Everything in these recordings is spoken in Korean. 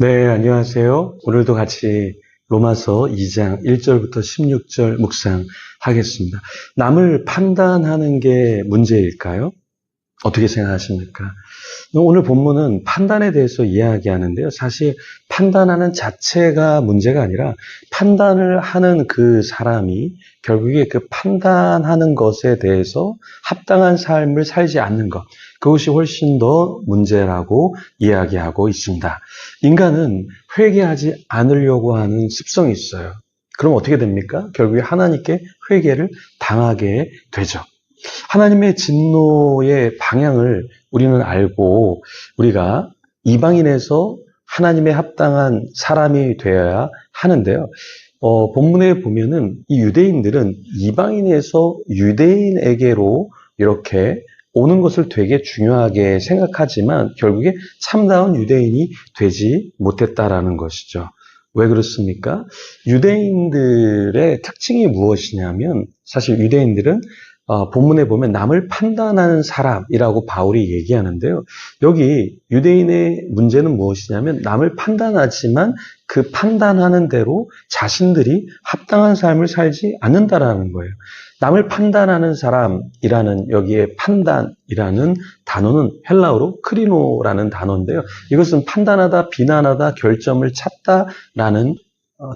네, 안녕하세요. 오늘도 같이 로마서 2장 1절부터 16절 묵상하겠습니다. 남을 판단하는 게 문제일까요? 어떻게 생각하십니까? 오늘 본문은 판단에 대해서 이야기하는데요. 사실 판단하는 자체가 문제가 아니라 판단을 하는 그 사람이 결국에 그 판단하는 것에 대해서 합당한 삶을 살지 않는 것. 그것이 훨씬 더 문제라고 이야기하고 있습니다. 인간은 회개하지 않으려고 하는 습성이 있어요. 그럼 어떻게 됩니까? 결국에 하나님께 회개를 당하게 되죠. 하나님의 진노의 방향을 우리는 알고 우리가 이방인에서 하나님의 합당한 사람이 되어야 하는데요. 어, 본문에 보면은 이 유대인들은 이방인에서 유대인에게로 이렇게 오는 것을 되게 중요하게 생각하지만 결국에 참다운 유대인이 되지 못했다라는 것이죠. 왜 그렇습니까? 유대인들의 특징이 무엇이냐면 사실 유대인들은 어, 본문에 보면 남을 판단하는 사람이라고 바울이 얘기하는데요. 여기 유대인의 문제는 무엇이냐면 남을 판단하지만 그 판단하는 대로 자신들이 합당한 삶을 살지 않는다라는 거예요. 남을 판단하는 사람이라는 여기에 판단이라는 단어는 헬라어로 크리노라는 단어인데요. 이것은 판단하다, 비난하다, 결점을 찾다라는 어,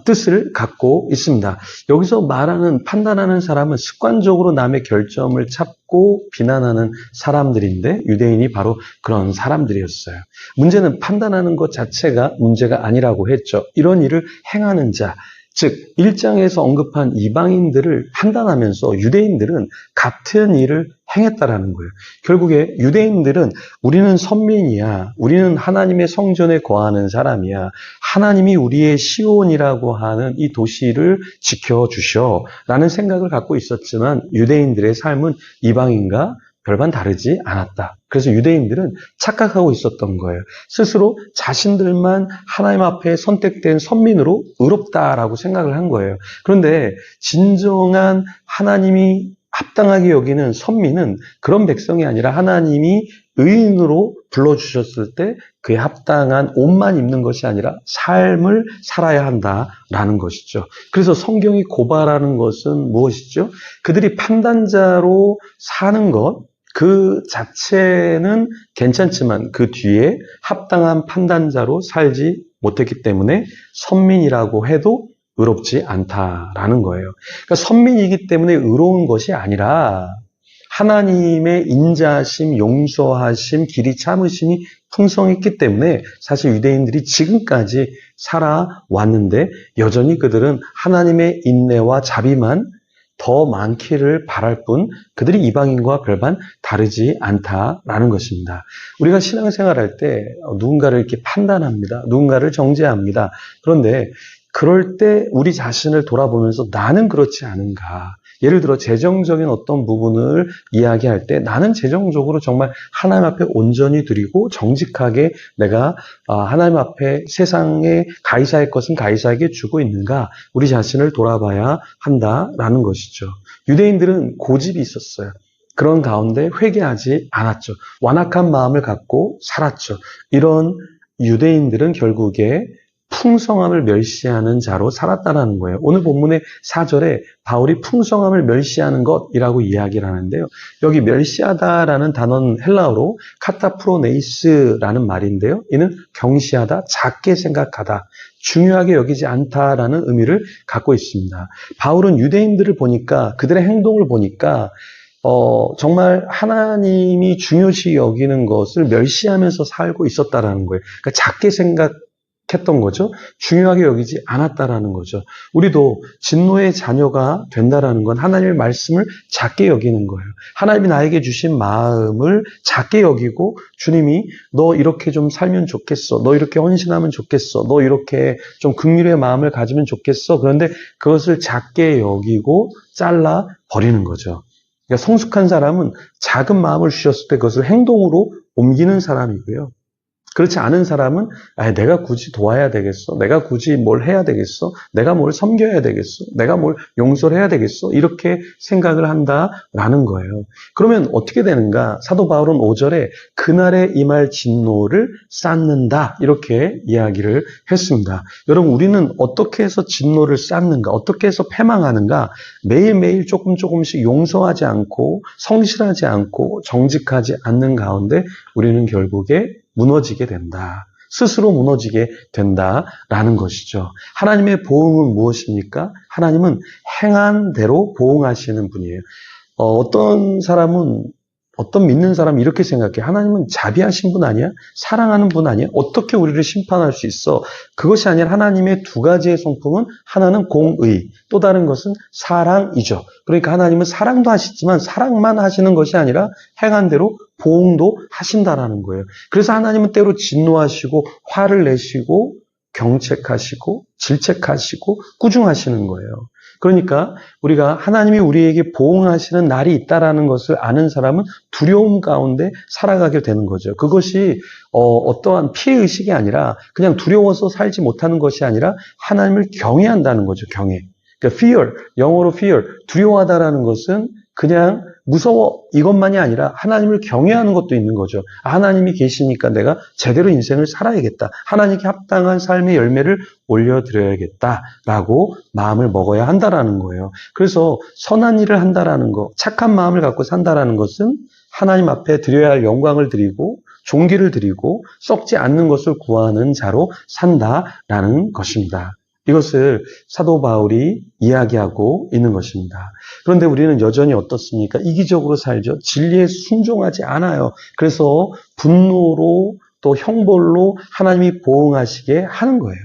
뜻을 갖고 있습니다. 여기서 말하는 판단하는 사람은 습관적으로 남의 결점을 찾고 비난하는 사람들인데 유대인이 바로 그런 사람들이었어요. 문제는 판단하는 것 자체가 문제가 아니라고 했죠. 이런 일을 행하는 자, 즉, 1장에서 언급한 이방인들을 판단하면서 유대인들은 같은 일을 행했다라는 거예요. 결국에 유대인들은 우리는 선민이야. 우리는 하나님의 성전에 거하는 사람이야. 하나님이 우리의 시온이라고 하는 이 도시를 지켜 주셔. 라는 생각을 갖고 있었지만 유대인들의 삶은 이방인과 별반 다르지 않았다. 그래서 유대인들은 착각하고 있었던 거예요. 스스로 자신들만 하나님 앞에 선택된 선민으로 의롭다라고 생각을 한 거예요. 그런데 진정한 하나님이 합당하게 여기는 선민은 그런 백성이 아니라 하나님이 의인으로 불러주셨을 때 그에 합당한 옷만 입는 것이 아니라 삶을 살아야 한다라는 것이죠. 그래서 성경이 고발하는 것은 무엇이죠? 그들이 판단자로 사는 것, 그 자체는 괜찮지만 그 뒤에 합당한 판단자로 살지 못했기 때문에 선민이라고 해도 의롭지 않다라는 거예요. 그러니까 선민이기 때문에 의로운 것이 아니라 하나님의 인자심, 용서하심, 길이 참으심이 풍성했기 때문에 사실 유대인들이 지금까지 살아왔는데 여전히 그들은 하나님의 인내와 자비만 더 많기를 바랄 뿐 그들이 이방인과 별반 다르지 않다라는 것입니다. 우리가 신앙생활 할 때 누군가를 이렇게 판단합니다. 누군가를 정죄합니다. 그런데 그럴 때 우리 자신을 돌아보면서 나는 그렇지 않은가. 예를 들어 재정적인 어떤 부분을 이야기할 때 나는 재정적으로 정말 하나님 앞에 온전히 드리고 정직하게 내가 아, 하나님 앞에 세상에 가이사의 것은 가이사에게 주고 있는가 우리 자신을 돌아봐야 한다라는 것이죠. 유대인들은 고집이 있었어요. 그런 가운데 회개하지 않았죠. 완악한 마음을 갖고 살았죠. 이런 유대인들은 결국에 풍성함을 멸시하는 자로 살았다는 거예요. 오늘 본문의 4절에 바울이 풍성함을 멸시하는 것이라고 이야기를 하는데요. 여기 멸시하다라는 단어는 헬라어로 카타프로네이스라는 말인데요. 이는 경시하다, 작게 생각하다, 중요하게 여기지 않다라는 의미를 갖고 있습니다. 바울은 유대인들을 보니까 그들의 행동을 보니까 어, 정말 하나님이 중요시 여기는 것을 멸시하면서 살고 있었다라는 거예요. 그러니까 작게 생각 했던 거죠. 중요하게 여기지 않았다라는 거죠. 우리도 진노의 자녀가 된다라는 건 하나님의 말씀을 작게 여기는 거예요. 하나님이 나에게 주신 마음을 작게 여기고 주님이 너 이렇게 좀 살면 좋겠어. 너 이렇게 헌신하면 좋겠어. 너 이렇게 좀 긍휼의 마음을 가지면 좋겠어. 그런데 그것을 작게 여기고 잘라 버리는 거죠. 그러니까 성숙한 사람은 작은 마음을 주셨을 때 그것을 행동으로 옮기는 사람이고요. 그렇지 않은 사람은 아, 내가 굳이 도와야 되겠어? 내가 굳이 뭘 해야 되겠어? 내가 뭘 섬겨야 되겠어? 내가 뭘 용서를 해야 되겠어? 이렇게 생각을 한다라는 거예요. 그러면 어떻게 되는가? 사도 바울은 5절에 그날에 임할 진노를 쌓는다 이렇게 이야기를 했습니다. 여러분 우리는 어떻게 해서 진노를 쌓는가? 어떻게 해서 패망하는가? 매일매일 조금 조금씩 용서하지 않고 성실하지 않고 정직하지 않는 가운데 우리는 결국에 무너지게 된다. 스스로 무너지게 된다라는 것이죠. 하나님의 보응은 무엇입니까? 하나님은 행한 대로 보응하시는 분이에요. 어, 떤 사람은 어떤 믿는 사람이 이렇게 생각해. 하나님은 자비하신 분 아니야? 사랑하는 분 아니야? 어떻게 우리를 심판할 수 있어? 그것이 아니라 하나님의 두 가지의 성품은 하나는 공의, 또 다른 것은 사랑이죠. 그러니까 하나님은 사랑도 하시지만 사랑만 하시는 것이 아니라 행한 대로 보응도 하신다라는 거예요. 그래서 하나님은 때로 진노하시고 화를 내시고 경책하시고 질책하시고 꾸중하시는 거예요. 그러니까 우리가 하나님이 우리에게 보응하시는 날이 있다라는 것을 아는 사람은 두려움 가운데 살아가게 되는 거죠. 그것이 어, 떠한 피해 의식이 아니라 그냥 두려워서 살지 못하는 것이 아니라 하나님을 경외한다는 거죠. 경외. 그러니까 fear, 영어로 fear, 두려워하다라는 것은 그냥 무서워 이것만이 아니라 하나님을 경외하는 것도 있는 거죠. 아, 하나님이 계시니까 내가 제대로 인생을 살아야겠다. 하나님께 합당한 삶의 열매를 올려드려야겠다라고 마음을 먹어야 한다라는 거예요. 그래서 선한 일을 한다라는 거, 착한 마음을 갖고 산다라는 것은 하나님 앞에 드려야 할 영광을 드리고 종기를 드리고 썩지 않는 것을 구하는 자로 산다라는 것입니다. 이것을 사도 바울이 이야기하고 있는 것입니다. 그런데 우리는 여전히 어떻습니까? 이기적으로 살죠. 진리에 순종하지 않아요. 그래서 분노로 또 형벌로 하나님이 보응하시게 하는 거예요.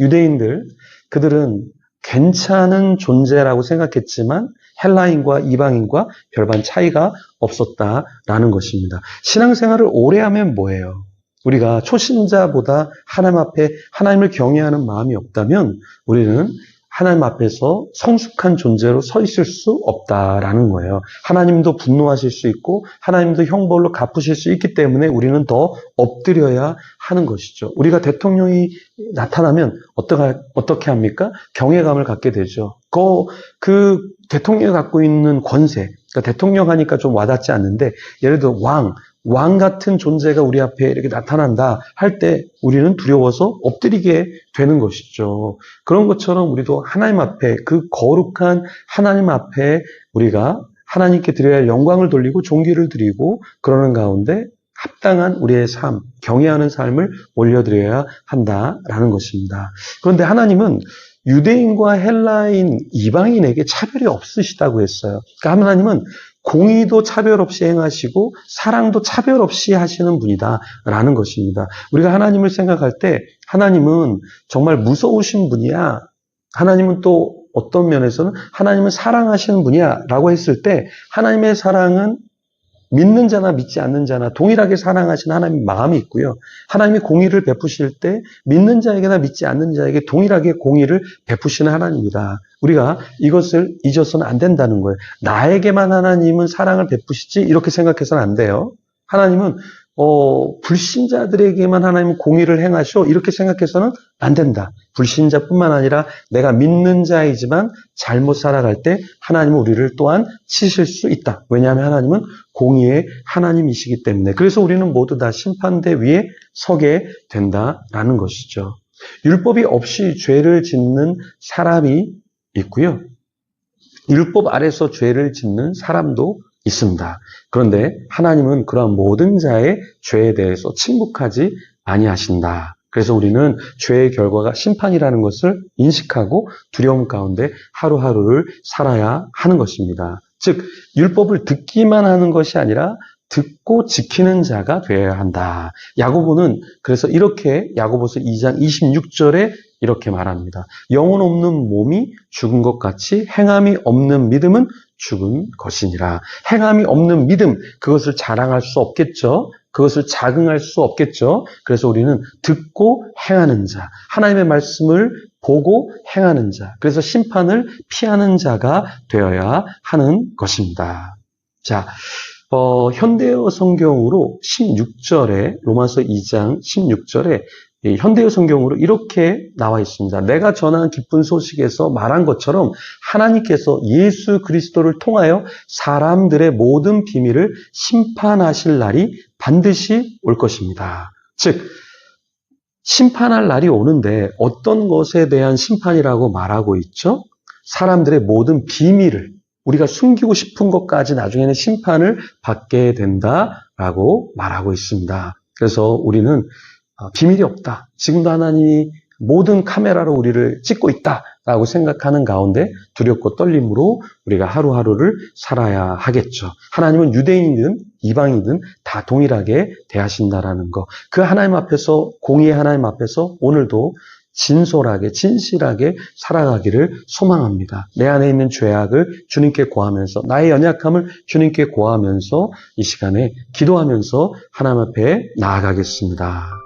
유대인들, 그들은 괜찮은 존재라고 생각했지만 헬라인과 이방인과 별반 차이가 없었다라는 것입니다. 신앙생활을 오래 하면 뭐예요? 우리가 초신자보다 하나님 앞에 하나님을 경외하는 마음이 없다면 우리는 하나님 앞에서 성숙한 존재로 서 있을 수 없다라는 거예요. 하나님도 분노하실 수 있고 하나님도 형벌로 갚으실 수 있기 때문에 우리는 더 엎드려야 하는 것이죠. 우리가 대통령이 나타나면 어떻게, 어떻게 합니까? 경외감을 갖게 되죠. 그, 그 대통령이 갖고 있는 권세, 그러니까 대통령 하니까 좀 와닿지 않는데 예를 들어 왕, 왕 같은 존재가 우리 앞에 이렇게 나타난다 할 때 우리는 두려워서 엎드리게 되는 것이죠. 그런 것처럼 우리도 하나님 앞에 그 거룩한 하나님 앞에 우리가 하나님께 드려야 할 영광을 돌리고 종기를 드리고 그러는 가운데 합당한 우리의 삶, 경외하는 삶을 올려드려야 한다라는 것입니다. 그런데 하나님은 유대인과 헬라인, 이방인에게 차별이 없으시다고 했어요. 그러니까 하나님은 공의도 차별 없이 행하시고 사랑도 차별 없이 하시는 분이다라는 것입니다. 우리가 하나님을 생각할 때 하나님은 정말 무서우신 분이야. 하나님은 또 어떤 면에서는 하나님은 사랑하시는 분이야라고 했을 때 하나님의 사랑은 믿는 자나 믿지 않는 자나 동일하게 사랑하시는 하나님의 마음이 있고요. 하나님이 공의를 베푸실 때 믿는 자에게나 믿지 않는 자에게 동일하게 공의를 베푸시는 하나님이다. 우리가 이것을 잊어서는 안 된다는 거예요. 나에게만 하나님은 사랑을 베푸시지 이렇게 생각해서는 안 돼요. 하나님은 어, 불신자들에게만 하나님은 공의를 행하셔 이렇게 생각해서는 안 된다. 불신자뿐만 아니라 내가 믿는 자이지만 잘못 살아갈 때 하나님은 우리를 또한 치실 수 있다. 왜냐하면 하나님은 공의의 하나님이시기 때문에. 그래서 우리는 모두 다 심판대 위에 서게 된다라는 것이죠. 율법이 없이 죄를 짓는 사람이 있고요. 율법 아래서 죄를 짓는 사람도 있습니다. 그런데 하나님은 그러한 모든 자의 죄에 대해서 침묵하지 아니하신다. 그래서 우리는 죄의 결과가 심판이라는 것을 인식하고 두려움 가운데 하루하루를 살아야 하는 것입니다. 즉 율법을 듣기만 하는 것이 아니라 듣고 지키는 자가 되어야 한다. 야고보는 그래서 이렇게 야고보서 2장 26절에 이렇게 말합니다. 영혼 없는 몸이 죽은 것 같이 행함이 없는 믿음은 죽은 것이니라. 행함이 없는 믿음, 그것을 자랑할 수 없겠죠. 그것을 자긍할 수 없겠죠. 그래서 우리는 듣고 행하는 자, 하나님의 말씀을 보고 행하는 자, 그래서 심판을 피하는 자가 되어야 하는 것입니다. 자, 어, 현대어 성경으로 16절에, 로마서 2장 16절에 이 현대어 성경으로 이렇게 나와 있습니다. 내가 전한 기쁜 소식에서 말한 것처럼 하나님께서 예수 그리스도를 통하여 사람들의 모든 비밀을 심판하실 날이 반드시 올 것입니다. 즉, 심판할 날이 오는데 어떤 것에 대한 심판이라고 말하고 있죠? 사람들의 모든 비밀을 우리가 숨기고 싶은 것까지 나중에는 심판을 받게 된다라고 말하고 있습니다. 그래서 우리는 어, 비밀이 없다. 지금도 하나님이 모든 카메라로 우리를 찍고 있다라고 생각하는 가운데 두렵고 떨림으로 우리가 하루하루를 살아야 하겠죠. 하나님은 유대인이든 이방이든 다 동일하게 대하신다라는 거. 그 하나님 앞에서 공의의 하나님 앞에서 오늘도 진솔하게 진실하게 살아가기를 소망합니다. 내 안에 있는 죄악을 주님께 고하면서 나의 연약함을 주님께 고하면서 이 시간에 기도하면서 하나님 앞에 나아가겠습니다.